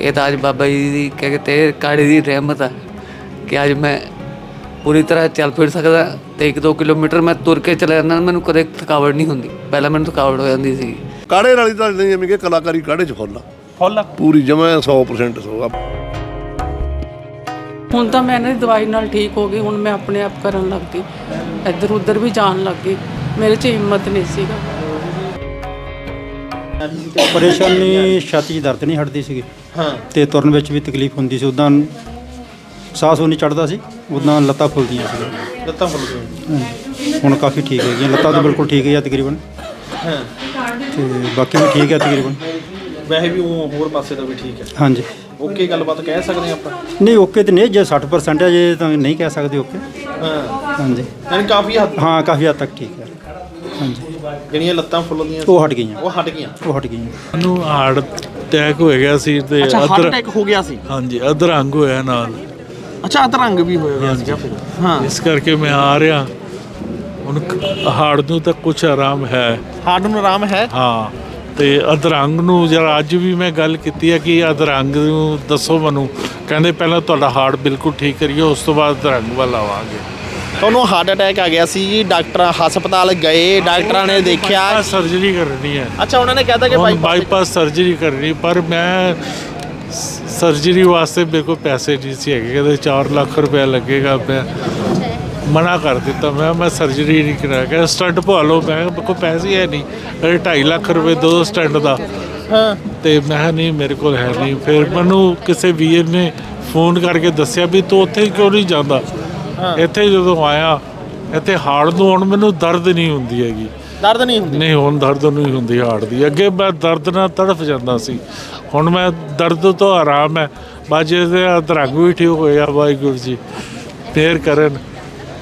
ਇਹ ਤਾਂ ਅੱਜ ਬਾਬਾ ਜੀ ਦੀ ਕਹਿ ਤੇ ਕਾੜੀ ਦੀ ਰਹਿਮਤ ਆ ਕਿ ਅੱਜ ਮੈਂ ਪੂਰੀ ਤਰ੍ਹਾਂ ਚੱਲ ਫਿਰ ਸਕਦਾ ਤੇ 1-2 ਕਿਲੋਮੀਟਰ ਮੈਂ ਤੁਰ ਕੇ ਚਲਾ ਜਾਂਦਾ ਮੈਨੂੰ ਕਦੇ ਥਕਾਵਟ ਨਹੀਂ ਹੁੰਦੀ। ਪਹਿਲਾਂ ਮੈਨੂੰ ਥਕਾਵਟ ਹੋ ਜਾਂਦੀ ਸੀ। ਕਾੜੇ ਵਾਲੀ ਤਾਂ ਨਹੀਂ ਜਿਵੇਂ ਕਿ ਕਲਾਕਾਰੀ ਕਾੜੇ ਚ ਫੁੱਲ ਫੁੱਲ ਪੂਰੀ ਜਮਾ 100% ਸੋ ਆ। ਹੁਣ ਤਾਂ ਮੈਂ ਇਹਨਾਂ ਦੀ ਦਵਾਈ ਨਾਲ ਠੀਕ ਹੋ ਗਈ ਹੁਣ ਮੈਂ ਆਪਣੇ ਆਪ ਕਰਨ ਲੱਗ ਗਈ। ਇੱਧਰ ਉੱਧਰ ਵੀ ਜਾਣ ਲੱਗ ਗਈ। ਮੇਰੇ 'ਚ ਹਿੰਮਤ ਨਹੀਂ ਸੀਗਾ। ਪਰੇਸ਼ਾਨੀ ਛਾਤੀ 'ਚ ਦਰਦ ਨਹੀਂ ਹਟਦੀ ਸੀਗੀ। ਹਾਂ। ਤੇ ਤੁਰਨ ਵਿੱਚ ਵੀ ਤਕਲੀਫ ਹੁੰਦੀ ਸੀ। ਉਦਾਂ ਸਾਹ ਸੂ ਨਹੀਂ ਚੜਦਾ ਸੀ। ਉਦਾਂ ਲੱਤਾਂ ਫੁੱਲਦੀਆਂ ਸੀ। ਲੱਤਾਂ ਫੁੱਲ ਗਈਆਂ ਹੁਣ ਕਾਫੀ ਠੀਕ ਹੈਗੀਆਂ। ਲੱਤਾਂ ਤਾਂ ਬਿਲਕੁਲ ਠੀਕ ਹੈ ਤਕਰੀਬਨ। ਹਾਂ। ਤੇ ਬਾਕੀ ਵੀ ਠੀਕ ਹੈ ਤਕਰੀਬਨ। ਵੈਸੇ ਵੀ ਉਹ ਹੋਰ ਪਾਸੇ ਦਾ ਵੀ ਠੀਕ ਹੈ। ਹਾਂਜੀ। ਓਕੇ ਗੱਲਬਾਤ ਕਹਿ ਸਕਦੇ ਹਾਂ ਆਪਾਂ? ਨਹੀਂ ਓਕੇ ਤੇ ਨਹੀਂ ਜੇ 60% ਹੈ ਜੇ ਤਾਂ ਨਹੀਂ ਕਹਿ ਸਕਦੇ ਓਕੇ। ਹਾਂ। ਹਾਂਜੀ। ਯਾਨੀ ਕਾਫੀ ਹੱਦ ਹਾਂ ਕਾਫੀ ਹੱਦ ਤੱਕ ਠੀਕ ਹੈ। ਹਾਂਜੀ। ਜਿਹੜੀਆਂ ਲੱਤਾਂ ਫੁੱਲਦੀਆਂ ਸੀ, ਉਹ ਹਟ ਗਈਆਂ। ਉਹ ਹਟ ਗਈਆਂ। ਉਹ ਹਟ ਗਈਆਂ। ਮੈਨੂੰ ਹਾਰਟ ਅਟੈਕ ਹੋ ਗਿਆ ਸੀ ਤੇ ਅੱਛਾ ਹਾਰਟ ਅਟੈਕ ਹੋ ਗਿਆ ਸੀ? ਹਾਂਜੀ ਅਧਰੰਗ ਹੋਇਆ ਨਾਲ। ਅੱਛਾ ਅਧਰੰਗ ਵੀ ਹੋ ਗਿਆ ਸੀਗਾ ਫਿਰ। ਹਾਂ। ਇਸ ਕਰਕੇ ਮੈਂ ਆ ਰਿਹਾ। ਹੁਣ ਹਾਰਟ ਨੂੰ ਤਾਂ ਕੁਝ ਆਰਾਮ ਹੈ। ਹਾਰਟ ਨੂੰ ਆਰਾਮ ਹੈ? ਹਾਂ ਤੇ ਅਧਰੰਗ ਨੂੰ ਜਰਾ ਅੱਜ ਵੀ ਮੈਂ ਗੱਲ ਕੀਤੀ ਹੈ ਕਿ ਅਧਰੰਗ ਨੂੰ ਦੱਸੋ ਮੈਨੂੰ। ਕਹਿੰਦੇ ਪਹਿਲਾਂ ਤੁਹਾਡਾ ਹਾਰਟ ਬਿਲਕੁਲ ਠੀਕ ਕਰੀਏ ਉਸ ਤੋਂ ਬਾਅਦ ਅਧਰੰਗ ਵੱਲ ਆਵਾਂਗੇ। ਤੁਹਾਨੂੰ ਹਾਰਟ ਅਟੈਕ ਆ ਗਿਆ ਸੀ ਜੀ ਡਾਕਟਰ ਹਸਪਤਾਲ ਗਏ ਡਾਕਟਰਾਂ ਨੇ ਦੇਖਿਆ। ਸਰਜਰੀ ਕਰਨੀ ਹੈ। ਅੱਛਾ ਉਹਨਾਂ ਨੇ ਕਹਿਤਾ ਕਿ ਹੁਣ ਬਾਈਪਾਸ ਬਾਈਪਾਸ ਸਰਜਰੀ ਕਰਨੀ ਪਰ ਮੈਂ ਸਰਜਰੀ ਵਾਸਤੇ ਮੇਰੇ ਕੋਲ ਪੈਸੇ ਨਹੀਂ ਸੀ ਹੈਗੇ ਕਹਿੰਦੇ 4 ਲੱਖ ਰੁਪਏ ਲੱਗੇਗਾ ਮੈਂ ਮਨਾ ਕਰ ਦਿੱਤਾ। ਮੈਂ ਮੈਂ ਸਰਜਰੀ ਨਹੀਂ ਕਰਾ ਕੇ ਸਟੰਟ ਪਵਾ ਲਓ। ਮੈਂ ਕਿਹਾ, ਮੇਰੇ ਕੋਲ ਪੈਸੇ ਹੈ ਨਹੀਂ। ਕਹਿੰਦੇ 2.5 ਲੱਖ ਰੁਪਏ ਦੋ ਸਟੰਟ ਦਾ। ਹਾਂ। ਤੇ ਮੈਂ ਕਿਹਾ, ਨਹੀਂ ਮੇਰੇ ਕੋਲ ਹੈ ਨਹੀਂ। ਫਿਰ ਮੈਨੂੰ ਕਿਸੇ ਵੀਰ ਨੇ ਫੋਨ ਕਰਕੇ ਦੱਸਿਆ ਵੀ ਤੂੰ ਉੱਥੇ ਕਿਉਂ ਨਹੀਂ ਜਾਂਦਾ? ਇੱਥੇ ਜਦੋਂ ਆਇਆ ਇੱਥੇ ਹਾਰਟ ਨੂੰ ਹੁਣ ਮੈਨੂੰ ਦਰਦ ਨਹੀਂ ਹੁੰਦੀ ਹੈਗੀ। ਦਰਦ ਨਹੀਂ ਹੁੰਦੀ? ਨਹੀਂ ਹੁਣ ਦਰਦ ਨਹੀਂ ਹੁੰਦੀ ਹਾਰਟ ਦੀ। ਅੱਗੇ ਮੈਂ ਦਰਦ ਨਾਲ ਤੜਫ ਜਾਂਦਾ ਸੀ। ਹੁਣ ਮੈਂ ਦਰਦ ਤੋਂ ਆਰਾਮ ਹੈ। ਬਾਜੇ ਦੇ ਅਧਰੰਗ ਵੀ ਠੀਕ ਹੋਇਆ ਵਾਹਿਗੁਰੂ ਜੀ ਫੇਰ ਕਰਨ।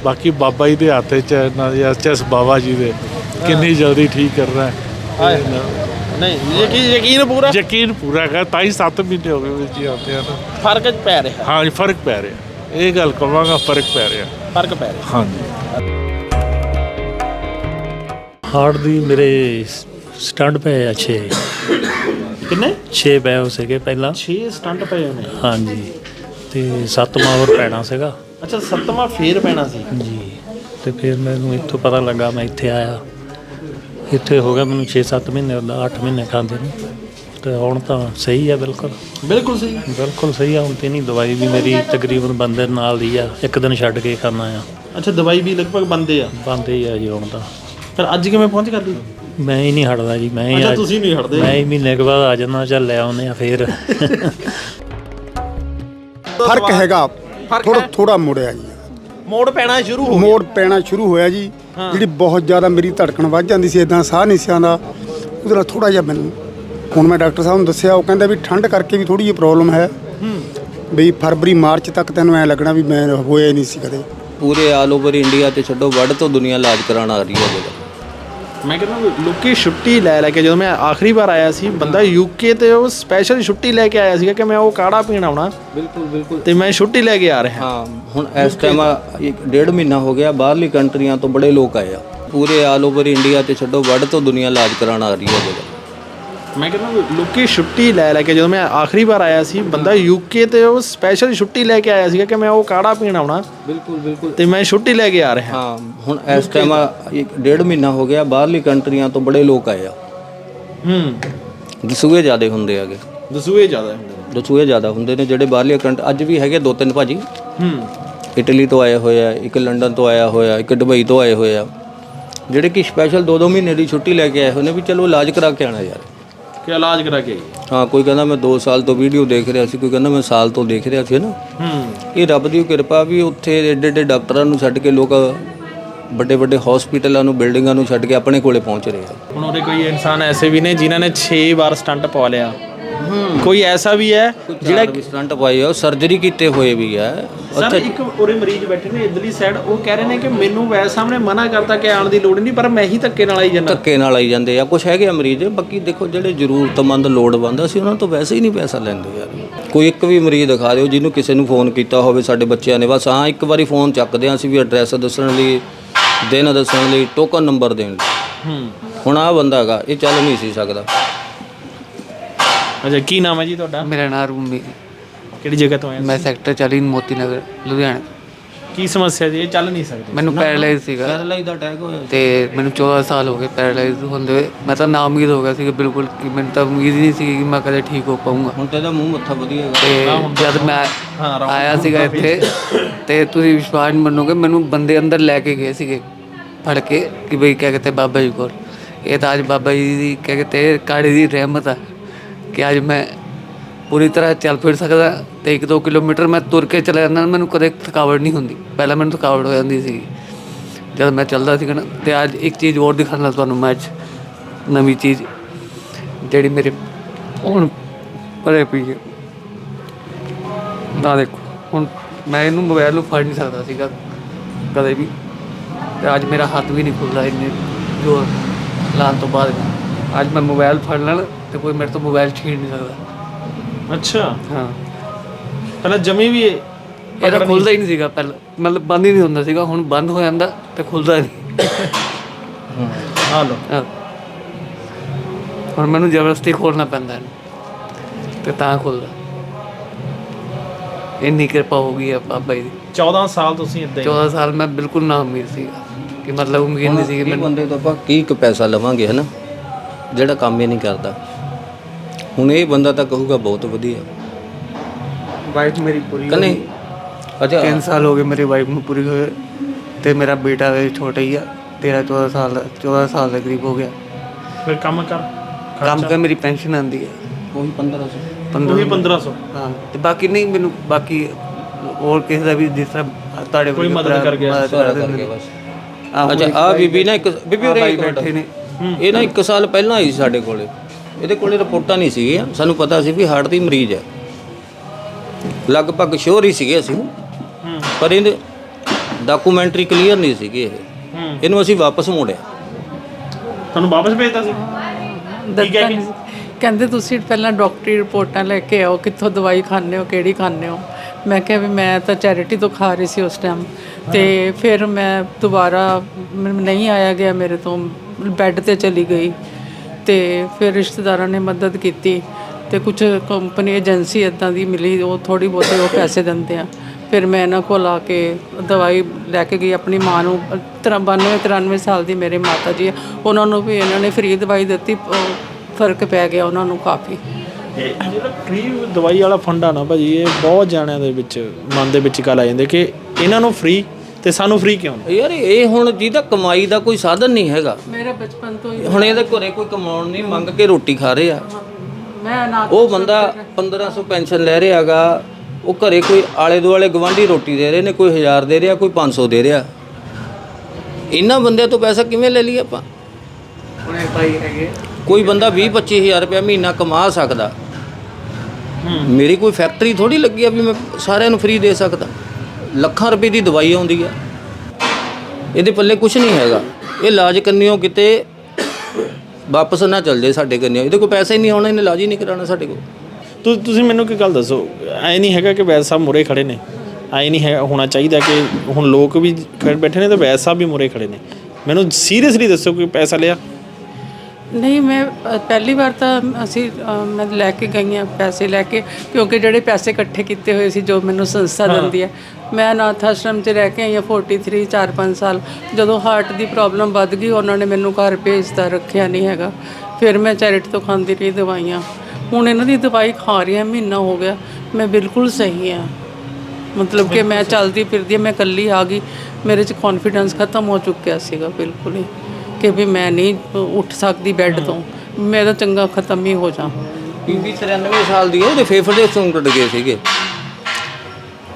ਬਾਕੀ ਬਾਬਾ ਜੀ ਦੇ ਹੱਥ 'ਚ ਨਾ ਜਾਂ ਚਸ ਬਾਬਾ ਜੀ ਦੇ। ਕਿੰਨੀ ਜਲਦੀ ਠੀਕ ਕਰਨਾ ਹੈ। ਨਹੀਂ ਯਕੀਨ ਯਕੀਨ ਪੂਰਾ? ਯਕੀਨ ਪੂਰਾ ਹੈ ਤਾਂ ਹੀ 7 ਮਹੀਨੇ ਹੋ ਗਏ ਜੀ ਆਉਂਦੇ ਹਨ ਫ਼ਰਕ ਪੈ ਰਿਹਾ। ਹਾਂ ਫ਼ਰਕ ਪੈ ਰਿਹਾ। ਇਹ ਗੱਲ ਕਵਾਂਗਾ ਫ਼ਰਕ ਪੈ ਰਿਹਾ। ਫ਼ਰਕ ਪੈ ਰਿਹਾ। ਹਾਂਜੀ। ਹਾਰਟ ਦੀ ਮੇਰੇ ਸਟੰਟ ਪਏ ਆ 6 ਕਿੰਨੇ? 6 ਪਏ ਹੋ ਸੀਗੇ ਪਹਿਲਾਂ। 6 ਸਟੰਟ ਪਏ ਹੋਣੇ ਹਾਂਜੀ। ਤੇ ਸੱਤਵਾਂ ਹੋਰ ਪੈਣਾ ਸੀਗਾ। ਅੱਛਾ ਸੱਤਵਾਂ ਫੇਰ ਪੈਣਾ ਸੀ। ਜੀ। ਤੇ ਫਿਰ ਮੈਨੂੰ ਇੱਥੋਂ ਪਤਾ ਲੱਗਾ ਮੈਂ ਇੱਥੇ ਆਇਆ। ਇੱਥੇ ਹੋ ਗਿਆ ਮੈਨੂੰ 6-7 ਮਹੀਨੇ ਦਾ 8 ਮਹੀਨੇ ਖਾਂਦੇ ਨੂੰ। ਤੇ ਹੁਣ ਤਾਂ ਸਹੀ ਆ ਬਿਲਕੁਲ। ਬਿਲਕੁਲ ਸਹੀ ਬਿਲਕੁਲ ਸਹੀ ਆ ਹੁਣ ਤੇ ਨਹੀਂ ਦਵਾਈ ਵੀ ਮੇਰੀ ਤਕਰੀਬਨ ਬੰਦੇ ਨਾਲ ਦੀ ਆ ਇੱਕ ਦਿਨ ਛੱਡ ਕੇ ਖਾਣਾ ਆ। ਅੱਛਾ ਦਵਾਈ ਵੀ ਲਗਭਗ ਬੰਦੇ ਆ। ਬੰਦੇ ਹੀ ਆ ਜੀ ਹੁਣ ਤਾਂ। ਪਰ ਅੱਜ ਕਿਵੇਂ ਪਹੁੰਚ ਕਰਦੀ ਮੈਂ ਹੀ ਨਹੀਂ ਹਟਦਾ ਜੀ ਮੈਂ ਹੀ ਅੱਛਾ ਤੁਸੀਂ ਨਹੀਂ ਹਟਦੇ। ਮੈਂ ਹੀ ਮਹੀਨੇ ਕੁ ਬਾਅਦ ਆ ਜਾਂਦਾ ਚੱਲ ਲੈ ਆਉਂਦੇ ਆ ਫੇਰ। ਫ਼ਰਕ ਹੈਗਾ ਫ਼ਰਕ ਥੋੜਾ ਹੈ? ਥੋੜਾ ਮੁੜਿਆ ਜੀ। ਮੋੜ ਪੈਣਾ ਸ਼ੁਰੂ ਹੋ ਗਿਆ। ਮੋੜ ਪੈਣਾ ਸ਼ੁਰੂ ਹੋਇਆ ਜੀ ਜਿਹੜੀ ਬਹੁਤ ਜ਼ਿਆਦਾ ਮੇਰੀ ਧੜਕਣ ਵੱਧ ਜਾਂਦੀ ਸੀ ਇਦਾਂ ਸਾਹ ਨਹੀਂ ਸੀ ਆਉਂਦਾ ਉਹਦੇ ਨਾਲ ਥੋੜਾ ਜਿਹਾ ਮੈਨੂੰ ਹੁਣ ਮੈਂ ਡਾਕਟਰ ਸਾਹਿਬ ਨੂੰ ਦੱਸਿਆ ਉਹ ਕਹਿੰਦਾ ਵੀ ਠੰਡ ਕਰਕੇ ਵੀ ਥੋੜੀ ਜਿਹੀ ਪ੍ਰੋਬਲਮ ਹੈ। ਵੀ ਫਰਵਰੀ ਮਾਰਚ ਤੱਕ ਤੈਨੂੰ ਐ ਲੱਗਣਾ ਵੀ ਮੈਂ ਹੋਇਆ ਹੀ ਨਹੀਂ ਸੀ ਕਦੇ। ਪੂਰੇ ਆਲ ਓਵਰ ਇੰਡੀਆ ਤੇ ਛੱਡੋ ਵਰਲਡ ਤੋਂ ਦੁਨੀਆ ਇਲਾਜ ਕਰਾਉਣ ਆ ਰਹੀ ਹੈ ਜਿਹੜਾ ਮੈਂ ਕਹਿੰਦਾ ਲੋਕੀ ਛੁੱਟੀ ਲੈ ਲੈ ਕੇ ਜਦੋਂ ਮੈਂ ਆਖਰੀ ਵਾਰ ਆਇਆ ਸੀ ਬੰਦਾ ਯੂਕੇ ਤੇ ਉਹ ਸਪੈਸ਼ਲ ਛੁੱਟੀ ਲੈ ਕੇ ਆਇਆ ਸੀਗਾ ਕਿ ਮੈਂ ਉਹ ਕਾੜਾ ਪੀਣ ਆਉਣਾ। ਬਿਲਕੁਲ ਬਿਲਕੁਲ। ਤੇ ਮੈਂ ਛੁੱਟੀ ਲੈ ਕੇ ਆ ਰਿਹਾ। ਹਾਂ ਹੁਣ ਇਸ ਟਾਈਮ ਇੱਕ ਡੇਢ ਮਹੀਨਾ ਹੋ ਗਿਆ ਬਾਹਰਲੀ ਕੰਟਰੀਆਂ ਤੋਂ ਬੜੇ ਲੋਕ ਆਏ ਆ। ਪੂਰੇ ਆਲ ਓਵਰ ਇੰਡੀਆ ਤੇ ਛੱਡੋ ਵਰਲਡ ਤੋਂ ਦੁਨੀਆ ਇਲਾਜ ਕਰਾਉਣ ਆ ਰਹੀ ਹੈ ਜਿਹੜਾ ਮੈਂ ਕਹਿੰਦਾ ਲੋਕੀ ਛੁੱਟੀ ਲੈ ਲੈ ਕੇ ਜਦੋਂ ਮੈਂ ਆਖਰੀ ਵਾਰ ਆਇਆ ਸੀ ਬੰਦਾ ਯੂਕੇ ਤੇ ਉਹ ਸਪੈਸ਼ਲ ਛੁੱਟੀ ਲੈ ਕੇ ਆਇਆ ਸੀਗਾ ਕਿ ਮੈਂ ਉਹ ਕਾੜਾ ਪੀਣ ਆਉਣਾ। ਬਿਲਕੁਲ ਬਿਲਕੁਲ। ਤੇ ਮੈਂ ਛੁੱਟੀ ਲੈ ਕੇ ਆ ਰਿਹਾ। ਹਾਂ ਹੁਣ ਇਸ ਟਾਈਮ ਇੱਕ ਡੇਢ ਮਹੀਨਾ ਹੋ ਗਿਆ ਬਾਹਰਲੀ ਕੰਟਰੀਆਂ ਤੋਂ ਬੜੇ ਲੋਕ ਆਏ ਆ। ਹੂੰ। ਦਸੂਏ ਜ਼ਿਆਦੇ ਹੁੰਦੇ ਆਗੇ ਦਸੂਏ ਜ਼ਿਆਦਾ ਹੁੰਦੇ ਨੇ। ਦਸੂਏ ਜ਼ਿਆਦਾ ਹੁੰਦੇ ਨੇ ਜਿਹੜੇ ਬਾਹਰਲੀ ਕੰਟ ਅੱਜ ਵੀ ਹੈਗੇ ਦੋ ਤਿੰਨ ਭਾਜੀ। ਹੂੰ। ਇਟਲੀ ਤੋਂ ਆਏ ਹੋਏ ਆ ਇੱਕ ਲੰਡਨ ਤੋਂ ਆਇਆ ਹੋਇਆ ਇੱਕ ਦੁਬਈ ਤੋਂ ਆਏ ਹੋਏ ਆ। ਜਿਹੜੇ ਕਿ ਸਪੈਸ਼ਲ 2-2 ਮਹੀਨੇ ਦੀ ਛੁੱਟੀ ਲੈ ਕੇ ਆਏ ਹੋਏ ਨੇ ਵੀ ਚਲੋ ਇਲਾਜ ਕਰਾ ਕੇ ਆਣਾ ਯਾਰ। ਕਿ ਇਲਾਜ ਕਰਾ ਕੇ ਹਾਂ ਕੋਈ ਕਹਿੰਦਾ ਮੈਂ 2 ਸਾਲ ਤੋਂ ਵੀਡੀਓ ਦੇਖ ਰਿਹਾ ਸੀ ਕੋਈ ਕਹਿੰਦਾ ਮੈਂ ਸਾਲ ਤੋਂ ਦੇਖ ਰਿਹਾ ਸੀ ਨਾ। ਹੂੰ। ਇਹ ਰੱਬ ਦੀ ਕਿਰਪਾ ਵੀ ਉੱਥੇ ਏਡੇ ਏਡੇ ਡਾਕਟਰਾਂ ਨੂੰ ਛੱਡ ਕੇ ਲੋਕ ਵੱਡੇ ਵੱਡੇ ਹਸਪੀਟਲਾਂ ਨੂੰ ਬਿਲਡਿੰਗਾਂ ਨੂੰ ਛੱਡ ਕੇ ਆਪਣੇ ਕੋਲੇ ਪਹੁੰਚ ਰਹੇ ਆ। ਹੁਣ ਉਹਦੇ ਕੋਈ ਇਨਸਾਨ ਐਸੇ ਵੀ ਨੇ ਜਿਨ੍ਹਾਂ ਨੇ 6 ਵਾਰ ਸਟੰਟ ਪਵਾ ਲਿਆ? ਕੋਈ ਐਸਾ ਵੀ ਹੈ ਜਿਹੜਾ ਸਟੰਟ ਪਾਈ ਆ ਸਰਜਰੀ ਕੀਤੇ ਹੋਏ ਵੀ ਆ ਸਰ ਇੱਕ ਉਰੇ ਮਰੀਜ਼ ਬੈਠੇ ਨੇ ਇਧਰਲੀ ਸਾਈਡ ਉਹ ਕਹਿ ਰਹੇ ਨੇ ਕਿ ਮੈਨੂੰ ਵੈਦ ਸਾਹਮਣੇ ਮਨਾ ਕਰਤਾ ਕਿ ਆਉਣ ਦੀ ਲੋੜ ਨਹੀਂ ਪਰ ਮੈਂ ਹੀ ਧੱਕੇ ਨਾਲ ਆਈ ਜਾਂਦਾ। ਧੱਕੇ ਨਾਲ ਆਈ ਜਾਂਦੇ ਆ ਕੁਝ ਹੈਗੇ ਆ ਮਰੀਜ਼ ਬਾਕੀ ਦੇਖੋ ਜਿਹੜੇ ਜ਼ਰੂਰਤਮੰਦ ਲੋੜਵੰਦ ਅਸੀਂ ਉਹਨਾਂ ਤੋਂ ਵੈਸੇ ਹੀ ਨਹੀਂ ਪੈਸਾ ਲੈਂਦੇ ਯਾਰ। ਕੋਈ ਇੱਕ ਵੀ ਮਰੀਜ਼ ਦਿਖਾ ਦਿਓ ਜਿਹਨੂੰ ਕਿਸੇ ਨੂੰ ਫੋਨ ਕੀਤਾ ਹੋਵੇ ਸਾਡੇ ਬੱਚਿਆਂ ਨੇ ਬਸ ਹਾਂ ਇੱਕ ਵਾਰੀ ਫੋਨ ਚੱਕਦੇ ਆ ਅਸੀਂ ਵੀ ਐਡਰੈਸ ਦੱਸਣ ਲਈ ਦਿਨ ਦੱਸਣ ਲਈ ਟੋਕਨ ਨੰਬਰ ਦੇਣ ਲਈ। ਹੂੰ। ਹੁਣ ਆ ਬੰਦਾ ਹੈਗਾ ਇਹ ਚੱਲ ਨਹੀਂ ਸੀ ਸਕਦਾ। ਅੱਛਾ ਕੀ ਨਾਮ ਹੈ ਜੀ ਤੁਹਾਡਾ? ਮੇਰਾ ਨਾਮ ਰੂਮੀ ਕਿਹੜੀ ਜਗ੍ਹਾ ਤੋਂ ਆਏ ਮੈਂ ਸੈਕਟਰ 40 ਮੋਤੀ ਨਗਰ ਲੁਧਿਆਣਾ ਕੀ ਸਮੱਸਿਆ ਜੀ? ਇਹ ਚੱਲ ਨਹੀਂ ਸਕਦੇ। ਮੈਨੂੰ ਪੈਰਾਲਾਈਜ਼ ਸੀਗਾ। ਪੈਰਾਲਾਈਜ਼ ਦਾ ਅਟੈਕ ਹੋਇਆ ਤੇ ਮੈਨੂੰ 14 ਸਾਲ ਹੋ ਗਏ ਪੈਰਾਲਾਈਜ਼ ਹੁੰਦੇ ਹੋਏ। ਮੈਂ ਤਾਂ ਨਾ ਉਮੀਦ ਹੋ ਗਿਆ ਸੀ ਕਿ ਬਿਲਕੁਲ ਕਿ ਮੈਨੂੰ ਤਾਂ ਉਮੀਦ ਹੀ ਨਹੀਂ ਸੀ ਕਿ ਮੈਂ ਕਦੇ ਠੀਕ ਹੋ ਪਾਊਂਗਾ। ਹੁਣ ਤੇ ਇਹਦਾ ਮੂੰਹ ਮੱਥਾ ਵਧੀਆ ਹੈਗਾ। ਤੇ ਜਦ ਮੈਂ ਆਇਆ ਸੀਗਾ ਇੱਥੇ ਤੇ ਤੁਸੀਂ ਵਿਸ਼ਵਾਸ ਨਹੀਂ ਮੰਨੋਗੇ ਮੈਨੂੰ ਬੰਦੇ ਅੰਦਰ ਲੈ ਕੇ ਗਏ ਸੀਗੇ ਫੜ ਕੇ ਕਿ ਬਈ ਕਿਆ ਕਹਤੇ ਬਾਬਾ ਜੀ ਕੋਲ। ਇਹ ਤਾਂ ਅੱਜ ਬਾਬਾ ਜੀ ਦੀ ਕਿਆ ਕਹਤੇ ਕਾੜੀ ਦੀ ਰਹਿਮਤ ਆ। ਕਿ ਅੱਜ ਮੈਂ ਪੂਰੀ ਤਰ੍ਹਾਂ ਚੱਲ ਫਿਰ ਸਕਦਾ ਤੇ 1-2 ਕਿਲੋਮੀਟਰ ਮੈਂ ਤੁਰ ਕੇ ਚਲਾ ਜਾਂਦਾ, ਮੈਨੂੰ ਕਦੇ ਥਕਾਵਟ ਨਹੀਂ ਹੁੰਦੀ। ਪਹਿਲਾਂ ਮੈਨੂੰ ਥਕਾਵਟ ਹੋ ਜਾਂਦੀ ਸੀ ਜਦ ਮੈਂ ਚੱਲਦਾ ਸੀਗਾ ਨਾ, ਤੇ ਅੱਜ ਇੱਕ ਚੀਜ਼ ਹੋਰ ਦਿਖਾਉਣਾ ਤੁਹਾਨੂੰ ਮੈਂ ਅੱਜ ਨਵੀਂ ਚੀਜ਼, ਜਿਹੜੀ ਮੇਰੇ ਹੁਣ ਭਰੇ ਪਈ ਹੈ। ਨਾ ਦੇਖੋ, ਹੁਣ ਮੈਂ ਇਹਨੂੰ ਮੋਬਾਈਲ ਨੂੰ ਫੜ ਨਹੀਂ ਸਕਦਾ ਸੀਗਾ ਕਦੇ ਵੀ। ਤੇ ਅੱਜ ਮੇਰਾ ਹੱਥ ਵੀ ਨਹੀਂ ਖੁੱਲਦਾ ਇੰਨੇ ਜ਼ੋਰ ਲਾਉਣ ਤੋਂ ਬਾਅਦ ਅੱਜ ਮੈਂ ਮੋਬਾਈਲ ਫੜ ਲੈਣ ਤੇ ਕੋਈ ਮੇਰੇ ਤੋਂ ਮੋਬਾਈਲ ਛੀਨ ਨਹੀਂ ਸਕਦਾ। ਅੱਛਾ। ਹਾਂ। ਪਹਿਲਾਂ ਜਮੀ ਵੀ ਇਹ- ਇਹਦਾ ਖੁੱਲਦਾ ਹੀ ਨਹੀਂ ਸੀਗਾ ਪਹਿਲਾਂ। ਮਤਲਬ ਬੰਦ ਹੀ ਨਹੀਂ ਹੁੰਦਾ ਸੀਗਾ ਹੁਣ ਬੰਦ ਹੋ ਜਾਂਦਾ ਤੇ ਖੁੱਲਦਾ ਨਹੀਂ। ਹਾਂ ਲੋ ਹਾਂ। ਹੁਣ ਮੈਨੂੰ ਜ਼ਬਰਦਸਤੀ ਖੋਲਣਾ ਪੈਂਦਾ ਇਹਨੂੰ ਤੇ ਤਾਂ ਖੁੱਲਦਾ। ਇੰਨੀ ਕਿਰਪਾ ਹੋ ਗਈ ਆ ਬਾਬਾ ਜੀ ਦੀ। 14 ਸਾਲ ਤੁਸੀਂ ਇਦਾਂ ਹੀ 14 ਸਾਲ ਮੈਂ ਬਿਲਕੁਲ ਨਾ ਉਮੀਦ ਸੀਗਾ। ਕਿ ਮਤਲਬ ਉਮੀਦ ਨਹੀਂ ਸੀ ਕਿ ਮੈਨੂੰ। ਬੰਦੇ ਤੋਂ ਆਪਾਂ ਕੀ ਕੁ ਪੈਸਾ ਲਵਾਂਗੇ ਹਨਾ? ਜਿਹੜਾ ਕੰਮ ਹੀ ਨਹੀਂ ਕਰਦਾ। ਹੁਣ ਇਹ ਬੰਦਾ ਤਾਂ ਕਹੂਗਾ ਬਹੁਤ ਵਧੀਆ। ਵਾਈਫ ਮੇਰੀ ਪੂਰੀ ਕਨੇ ਅੱਛਾ। 3 ਸਾਲ ਹੋ ਗਏ ਮੇਰੀ ਵਾਈਫ ਨੂੰ ਪੂਰੀ ਹੋਏ। ਤੇ ਮੇਰਾ ਬੇਟਾ ਵੀ ਛੋਟਾ ਹੀ ਆ। 13 14 ਸਾਲ ਦਾ 14 ਸਾਲ ਦੇ ਕਰੀਬ ਹੋ ਗਿਆ। ਫਿਰ ਕੰਮ ਕਰ। ਕੰਮ ਕਰ ਮੇਰੀ ਪੈਨਸ਼ਨ ਆਂਦੀ ਹੈ ਉਹੀ 1500 ਉਹੀ 1500 ਹਾਂ ਤੇ ਬਾਕੀ ਨਹੀਂ ਮੈਨੂੰ ਬਾਕੀ ਹੋਰ ਕਿਸੇ ਦਾ ਵੀ ਜਿਸ ਤਰ੍ਹਾਂ ਤੁਹਾਡੇ ਕੋਈ ਮਦਦ ਕਰ ਗਿਆ, ਸਾਰਾ ਕਰਕੇ ਬਸ। ਅੱਛਾ ਆ ਬੀਬੀ ਨਾ ਇੱਕ ਬੀਬੀ ਉਰੇ। ਬੈਠੇ ਨੇ। ਇਹ ਨਾ 1 ਸਾਲ ਪਹਿਲਾਂ ਆਈ ਸੀ ਸਾਡੇ ਕੋਲੇ। ਇਹਦੇ ਕੋਲੇ ਰਿਪੋਰਟਾਂ ਨਹੀਂ ਸੀਗੀਆਂ। ਸਾਨੂੰ ਪਤਾ ਸੀ ਵੀ ਹਾਰਟ ਦੀ ਮਰੀਜ਼ ਹੈ। ਲਗਭਗ ਸ਼ੋਰ ਹੀ ਸੀਗੇ ਅਸੀਂ। ਪਰ ਇਹਦੇ ਡਾਕੂਮੈਂਟਰੀ ਕਲੀਅਰ ਨਹੀਂ ਸੀਗੇ ਇਹ। ਇਹਨੂੰ ਅਸੀਂ ਵਾਪਸ ਮੋੜਿਆ। ਤੁਹਾਨੂੰ ਵਾਪਸ ਭੇਜਤਾ ਸੀ। ਕਹਿੰਦੇ ਤੁਸੀਂ ਪਹਿਲਾਂ ਡਾਕਟਰੀ ਰਿਪੋਰਟਾਂ ਲੈ ਕੇ ਆਓ ਕਿੱਥੋਂ ਦਵਾਈ ਖਾਂਦੇ ਹੋ ਕਿਹੜੀ ਖਾਂਦੇ ਹੋ। ਮੈਂ ਕਿਹਾ ਵੀ ਮੈਂ ਤਾਂ ਚੈਰਿਟੀ ਤੋਂ ਖਾ ਰਹੀ ਸੀ ਉਸ ਟਾਈਮ ਤੇ ਫਿਰ ਮੈਂ ਦੁਬਾਰਾ ਨਹੀਂ ਆਇਆ ਗਿਆ ਮੇਰੇ ਤੋਂ। ਬੈੱਡ ਤੇ ਚਲੀ ਗਈ ਤੇ ਫਿਰ ਰਿਸ਼ਤੇਦਾਰਾਂ ਨੇ ਮਦਦ ਕੀਤੀ ਤੇ ਕੁਝ ਕੰਪਨੀ ਏਜੰਸੀ ਇਦਾਂ ਦੀ ਮਿਲੀ, ਉਹ ਥੋੜੀ ਬਹੁਤੇ ਉਹ ਪੈਸੇ ਦਿੰਦੇ ਆ। ਫਿਰ ਮੈਂ ਇਹਨਾਂ ਕੋਲ ਆ ਕੇ ਦਵਾਈ ਲੈ ਕੇ ਗਈ, ਆਪਣੀ ਮਾਂ ਨੂੰ 92 93 ਸਾਲ ਦੀ ਮੇਰੇ ਮਾਤਾ ਜੀ ਉਹਨਾਂ ਨੂੰ ਵੀ ਇਹਨਾਂ ਨੇ ਫ੍ਰੀ ਦਵਾਈ ਦਿੱਤੀ ਫ਼ਰਕ ਪੈ ਗਿਆ ਉਹਨਾਂ ਨੂੰ ਕਾਫੀ। ਇਹ ਜਿਹੜਾ ਫ੍ਰੀ ਦਵਾਈ ਵਾਲਾ ਫੰਡ ਆ ਨਾ ਭਾਜੀ, ਇਹ ਬਹੁਤ ਜਾਣਿਆਂ ਦੇ ਵਿੱਚ, ਮਨ ਦੇ ਵਿੱਚ ਗੱਲ ਆ ਜਾਂਦੀ ਕਿ ਇਹਨਾਂ ਨੂੰ ਫ੍ਰੀ ਤੇ ਸਾਨੂੰ ਫ੍ਰੀ ਕਿਉਂ ਨਹੀਂ? ਯਾਰ ਇਹ ਹੁਣ ਜਿਹਦਾ ਕਮਾਈ ਦਾ ਕੋਈ ਸਾਧਨ ਨਹੀਂ ਹੈਗਾ। ਮੇਰੇ ਬਚਪਨ ਤੋਂ ਹੀ ਹੁਣ ਇਹਦੇ ਘਰੇ ਕੋਈ ਕਮਾਉਣ ਨਹੀਂ ਮੰਗ ਕੇ ਰੋਟੀ ਖਾ ਰਹੇ। ਆ ਮੈਂ ਉਹ ਬੰਦਾ 1500 ਪੈਨਸ਼ਨ ਲੈ ਰਿਹਾਗਾ ਉਹ ਘਰੇ ਕੋਈ ਆਲੇ ਦੁਆਲੇ ਗਵਾਂਢੀ ਰੋਟੀ ਦੇ ਰਹੇ ਨੇ ਕੋਈ 1000 ਦੇ ਰਿਹਾ ਕੋਈ 500 ਦੇ ਰਿਹਾ। ਇਹਨਾਂ ਬੰਦਿਆਂ ਤੋਂ ਪੈਸਾ ਕਿਵੇਂ ਲੈ ਲਈਏ ਆਪਾਂ? ਹੁਣੇ ਭਾਈ ਹੈਗੇ ਕੋਈ ਬੰਦਾ 20 25000 ਰੁਪਏ ਮਹੀਨਾ ਕਮਾ ਸਕਦਾ। ਮੇਰੀ ਕੋਈ ਫੈਕਟਰੀ ਥੋੜੀ ਲੱਗੀ ਆ ਵੀ ਮੈਂ ਸਾਰਿਆਂ ਨੂੰ ਫ੍ਰੀ ਦੇ ਸਕਦਾ। ਲੱਖਾਂ ਰੁਪਏ ਦੀ ਦਵਾਈ ਆਉਂਦੀ ਆ। ਇਹਦੇ ਪੱਲੇ ਕੁਝ ਨਹੀਂ ਹੈਗਾ। ਇਹ ਇਲਾਜ ਕੰਨਿਓ ਕਿਤੇ, ਵਾਪਸ ਨਾ ਚੱਲ ਜੇ ਸਾਡੇ ਕੰਨਿਓ। ਇਹਦੇ ਕੋਲ ਪੈਸਾ ਹੀ ਨਹੀਂ ਆਉਣਾ, ਇਹਨੇ ਇਲਾਜ ਹੀ ਨਹੀਂ ਕਰਾਉਣਾ ਸਾਡੇ ਕੋਲ। ਤੁ- ਤੁਸੀਂ ਮੈਨੂੰ ਕੀ ਗੱਲ ਦੱਸੋ। ਐ ਨਹੀਂ ਹੈਗਾ ਕਿ ਵੈਦ ਸਾਹਿਬ ਮੁਰੇ ਖੜੇ ਨੇ। ਐ ਨਹੀਂ ਹੈ, ਹੋਣਾ ਚਾਹੀਦਾ ਕਿ ਹੁਣ ਲੋਕ ਵੀ ਖੜੇ, ਬੈਠੇ ਨੇ ਤੇ ਵੈਦ ਸਾਹਿਬ ਵੀ ਮੁਰੇ ਖੜੇ ਨੇ। ਮੈਨੂੰ ਸੀਰੀਅਸਲੀ ਦੱਸੋ ਕਿ ਪੈਸਾ ਲਿਆ। ਨਹੀਂ ਮੈਂ ਅ, ਪਹਿਲੀ ਵਾਰ ਤਾਂ ਅਸੀਂ ਅ, ਮੈਂ ਲੈ ਕੇ ਗਈ ਹਾਂ ਪੈਸੇ ਲੈ ਕੇ ਕਿਉਂਕਿ ਜਿਹੜੇ ਪੈਸੇ ਇਕੱਠੇ ਕੀਤੇ ਹੋਏ ਸੀ ਜੋ ਮੈਨੂੰ ਸੰਸਥਾ ਦਿੰਦੀ ਹੈ ਮੈਂ ਅਨਾਥ ਆਸ਼ਰਮ 'ਚ ਰਹਿ ਕੇ ਆਈ ਹਾਂ 43 4-5 ਸਾਲ। ਜਦੋਂ ਹਾਰਟ ਦੀ ਪ੍ਰੋਬਲਮ ਵੱਧ ਗਈ ਉਹਨਾਂ ਨੇ ਮੈਨੂੰ ਘਰ ਭੇਜਤਾ ਰੱਖਿਆ ਨਹੀਂ ਹੈਗਾ। ਫਿਰ ਮੈਂ ਚੈਰਿਟੀ ਤੋਂ ਖਾਂਦੀ ਰਹੀ ਦਵਾਈਆਂ। ਹੁਣ ਇਹਨਾਂ ਦੀ ਦਵਾਈ ਖਾ ਰਹੀ ਹਾਂ ਮਹੀਨਾ ਹੋ ਗਿਆ। ਮੈਂ ਬਿਲਕੁਲ ਸਹੀ ਹਾਂ। ਮਤਲਬ ਕਿ ਮੈਂ ਚੱਲਦੀ ਫਿਰਦੀ ਹਾਂ, ਮੈਂ ਇਕੱਲੀ ਆ ਗਈ। ਮੇਰੇ 'ਚ ਕੌਨਫੀਡੈਂਸ ਖਤਮ ਹੋ ਚੁੱਕਿਆ ਸੀਗਾ ਬਿਲਕੁਲ ਹੀ। ਕਿ ਵੀ ਮੈਂ ਨਹੀਂ ਉੱਠ ਸਕਦੀ ਬੈੱਡ ਤੋਂ। ਮੈਂ ਤਾਂ ਚੰਗਾ ਖਤਮ ਹੀ ਹੋ ਜਾ। ਬੀਬੀ 93 ਸਾਲ ਦੀ ਹੈ ਉਹਦੇ ਫੇਫੜੇ ਤੋਂ ਟੁੱਟ ਗਏ ਸੀਗੇ।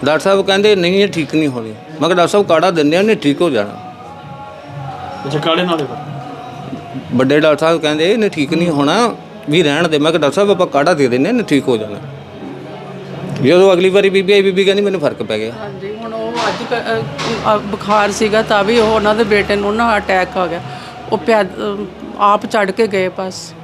ਡਾਕਟਰ ਸਾਹਿਬ ਕਹਿੰਦੇ ਨਹੀਂ ਇਹ ਠੀਕ ਨਹੀਂ ਹੋਣੀ। ਮੈਂ ਕਿਹਾ ਡਾਕਟਰ ਸਾਹਿਬ ਕਾੜਾ ਦਿੰਦੇ ਆ ਇਹਨੇ ਠੀਕ ਹੋ ਜਾਣਾ। ਅੱਛਾ ਕਾਲੇ ਨਾਲੇ ਪਰ ਵੱਡੇ ਡਾਕਟਰ ਸਾਹਿਬ ਕਹਿੰਦੇ ਇਹਨੇ ਠੀਕ ਨਹੀਂ ਹੋਣਾ। ਵੀ ਰਹਿਣ ਦੇ। ਮੈਂ ਕਿਹਾ ਡਾਕਟਰ ਸਾਹਿਬ ਆਪਾਂ ਕਾੜਾ ਦੇ ਦਿੰਦੇ ਇਹਨੇ ਠੀਕ ਹੋ ਜਾਣਾ। ਜਦੋਂ ਅਗਲੀ ਵਾਰੀ ਬੀਬੀ ਆਈ ਬੀਬੀ ਕਹਿੰਦੀ ਮੈਨੂੰ ਫ਼ਰਕ ਪੈ ਗਿਆ। ਹਾਂਜੀ ਹੁਣ ਉਹ ਅੱਜ ਕ- ਅ, ਅ, ਬੁਖਾਰ ਸੀਗਾ ਤਾਂ ਵੀ ਉਹ ਉਹਨਾਂ ਦੇ ਬੇਟੇ ਨੂੰ ਨਾ ਅਟੈਕ ਆ ਗਿਆ। ਉਹ ਅ, ਆਪ ਚੜ ਕੇ ਗਏ ਬਸ।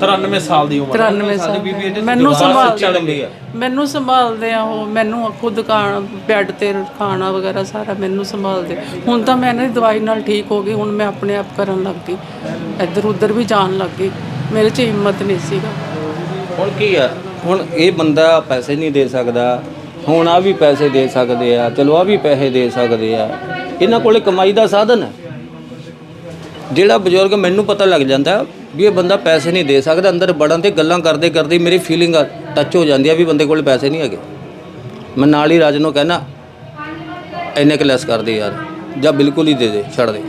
93 ਸਾਲ ਦੀ ਉਮਰ 93 ਸਾਲ। ਮੈਨੂੰ ਸੰਭਾਲ ਚੜ੍ਹਦੀ ਆ ਮੈਨੂੰ ਸੰਭਾਲਦੇ ਆ ਉਹ। ਮੈਨੂੰ ਖੁਦ ਖਾਣਾ ਬੈੱਡ ਤੇ ਖਾਣਾ ਵਗੈਰਾ ਸਾਰਾ ਮੈਨੂੰ ਸੰਭਾਲਦੇ। ਹੁਣ ਤਾਂ ਮੈਂ ਇਹਨਾਂ ਦੀ ਦਵਾਈ ਨਾਲ ਠੀਕ ਹੋ ਗਈ। ਹੁਣ ਮੈਂ ਆਪਣੇ ਆਪ ਕਰਨ ਲੱਗ ਗਈ। ਇੱਧਰ ਉੱਧਰ ਵੀ ਜਾਣ ਲੱਗ ਗਈ। ਮੇਰੇ 'ਚ ਹਿੰਮਤ ਨਹੀਂ ਸੀਗਾ। ਹੁਣ ਕੀ ਆ? ਹੁਣ ਇਹ ਬੰਦਾ ਪੈਸੇ ਨਹੀਂ ਦੇ ਸਕਦਾ। ਹੁਣ ਆ ਵੀ ਪੈਸੇ ਦੇ ਸਕਦੇ ਆ। ਚਲੋ ਆ ਵੀ ਪੈਸੇ ਦੇ ਸਕਦੇ ਆ। ਇਹਨਾਂ ਕੋਲੇ ਕਮਾਈ ਦਾ ਸਾਧਨ ਹੈ। ਜਿਹੜਾ ਬਜ਼ੁਰਗ ਮੈਨੂੰ ਪਤਾ ਲੱਗ ਜਾਂਦਾ ਵੀ ਇਹ ਬੰਦਾ ਪੈਸੇ ਨਹੀਂ ਦੇ ਸਕਦਾ ਅੰਦਰ ਵੜਨ ਤੇ ਗੱਲਾਂ ਕਰਦੇ ਕਰਦੇ ਮੇਰੀ ਫੀਲਿੰਗ ਟੱਚ ਹੋ ਜਾਂਦੀ ਆ ਵੀ ਬੰਦੇ ਕੋਲ ਪੈਸੇ ਨਹੀਂ ਹੈਗੇ। ਮੈਂ ਨਾਲ ਹੀ ਰਾਜ ਨੂੰ ਕਹਿਣਾ ਇੰਨੇ ਕੁ ਲੈਸ ਕਰ ਦੇ ਯਾਰ ਜਾਂ ਬਿਲਕੁਲ ਹੀ ਦੇ ਦੇ ਛੱਡ ਦੇ।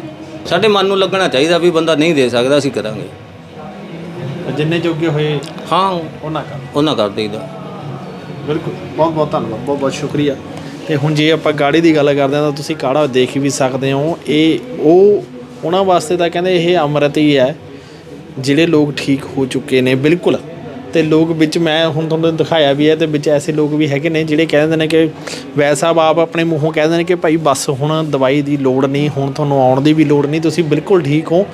ਸਾਡੇ ਮਨ ਨੂੰ ਲੱਗਣਾ ਚਾਹੀਦਾ ਵੀ ਬੰਦਾ ਨਹੀਂ ਦੇ ਸਕਦਾ ਅਸੀਂ ਕਰਾਂਗੇ। ਜਿੰਨੇ ਜੋਗੇ ਹੋਏ ਹਾਂ। ਉਹਨਾਂ ਕਰ। ਉਹਨਾਂ ਕਰ ਦੇਈਦਾ। ਬਿਲਕੁਲ। ਬਹੁਤ ਬਹੁਤ ਧੰਨਵਾਦ ਬਹੁਤ ਬਹੁਤ ਸ਼ੁਕਰੀਆ। ਤੇ ਹੁਣ ਜੇ ਆਪਾਂ ਗਾੜੀ ਦੀ ਗੱਲ ਕਰਦੇ ਹਾਂ ਤਾਂ ਤੁਸੀਂ ਕਾੜਾ ਦੇਖ ਵੀ ਸਕਦੇ ਹੋ ਇਹ ਉਹ ਉਹਨਾਂ ਵਾਸਤੇ ਤਾਂ ਕਹਿੰਦੇ ਇਹ ਅੰਮ੍ਰਿਤ ਹੀ ਹੈ, ਜਿਹੜੇ ਲੋਕ ਠੀਕ ਹੋ ਚੁੱਕੇ ਨੇ, ਬਿਲਕੁਲ। ਤੇ ਲੋਕ ਵਿੱਚ ਮੈਂ ਹੁਣ ਤੁਹਾਨੂੰ ਦਿਖਾਇਆ ਵੀ ਹੈ ਤੇ ਵਿੱਚ ਐਸੇ ਲੋਕ ਵੀ ਹੈਗੇ ਨੇ ਜਿਹੜੇ ਕਹਿ ਦਿੰਦੇ ਨੇ ਕਿ ਵੈਦ ਸਾਹਿਬ ਆਪ ਆਪਣੇ ਮੂੰਹੋਂ ਕਹਿ ਦਿੰਦੇ ਨੇ ਕਿ ਭਾਈ ਬਸ ਹੁਣ ਦਵਾਈ ਦੀ ਲੋੜ ਨਹੀਂ, ਹੁਣ ਤੁਹਾਨੂੰ ਆਉਣ ਦੀ ਵੀ ਲੋੜ ਨਹੀਂ, ਤੁਸੀਂ ਬਿਲਕੁਲ ਠੀਕ ਹੋ।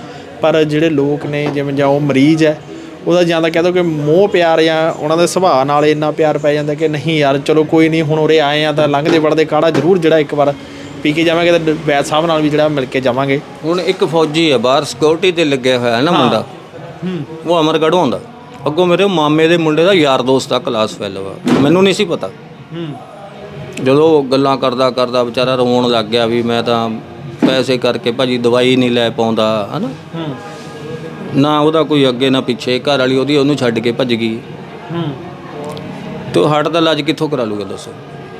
ਪਰ ਜਿਹੜੇ ਲੋਕ ਨੇ, ਜਿਵੇਂ ਜਾਂ ਉਹ ਮਰੀਜ਼ ਹੈ, ਉਹਦਾ ਜਾਂ ਤਾਂ ਕਹਿ ਦੋ ਕਿ ਮੋਹ ਪਿਆਰ ਜਾਂ ਉਹਨਾਂ ਦੇ ਸੁਭਾਅ ਨਾਲ ਇੰਨਾ ਪਿਆਰ ਪੈ ਜਾਂਦਾ ਕਿ ਨਹੀਂ ਯਾਰ, ਚਲੋ ਕੋਈ ਨਹੀਂ, ਹੁਣ ਉਰੇ ਆਏ ਆ ਤਾਂ ਲੰਘਦੇ ਵੜਦੇ ਕਾੜਾ ਜ਼ਰੂਰ ਜਿਹੜਾ ਇੱਕ ਵਾਰ ਪੀ ਕੇ ਜਾਵਾਂਗੇ ਤਾਂ ਵੈਦ ਸਾਹਿਬ ਨਾਲ ਵੀ ਜਿਹੜਾ ਮਿਲ ਕੇ ਜਾਵਾਂਗੇ। ਹੁਣ ਇੱਕ ਫੌਜੀ ਹੈ ਬਾਹਰ ਸਿਕਿਉਰਿਟੀ ਤੇ ਲੱਗਿਆ ਹੋਇਆ ਹੈ ਨਾ ਮੁੰਡਾ? ਉਹ ਅਮਰਗੜ੍ਹੋਂ ਆਉਂਦਾ। ਅੱਗੋਂ ਮੇਰੇ ਮਾਮੇ ਦੇ ਮੁੰਡੇ ਦਾ ਯਾਰ ਦੋਸਤ ਆ ਕਲਾਸ ਫੈਲੋ ਆ। ਮੈਨੂੰ ਨਹੀਂ ਸੀ ਪਤਾ। ਜਦੋਂ ਗੱਲਾਂ ਕਰਦਾ ਕਰਦਾ ਵਿਚਾਰਾ ਰੋਣ ਲੱਗ ਗਿਆ ਵੀ ਮੈਂ ਤਾਂ ਪੈਸੇ ਕਰਕੇ ਭਾਜੀ ਦਵਾਈ ਨਹੀਂ ਲੈ ਪਾਉਂਦਾ ਹਨਾ? ਨਾ ਉਹਦਾ ਕੋਈ ਅੱਗੇ ਨਾ ਪਿੱਛੇ ਘਰ ਵਾਲੀ ਉਹਦੀ ਉਹਨੂੰ ਛੱਡ ਕੇ ਭੱਜ ਗਈ। ਤੇ ਹਾਰਟ ਦਾ ਇਲਾਜ ਕਿੱਥੋਂ ਕਰਾ ਲੂਗਾ ਦੱਸੋ?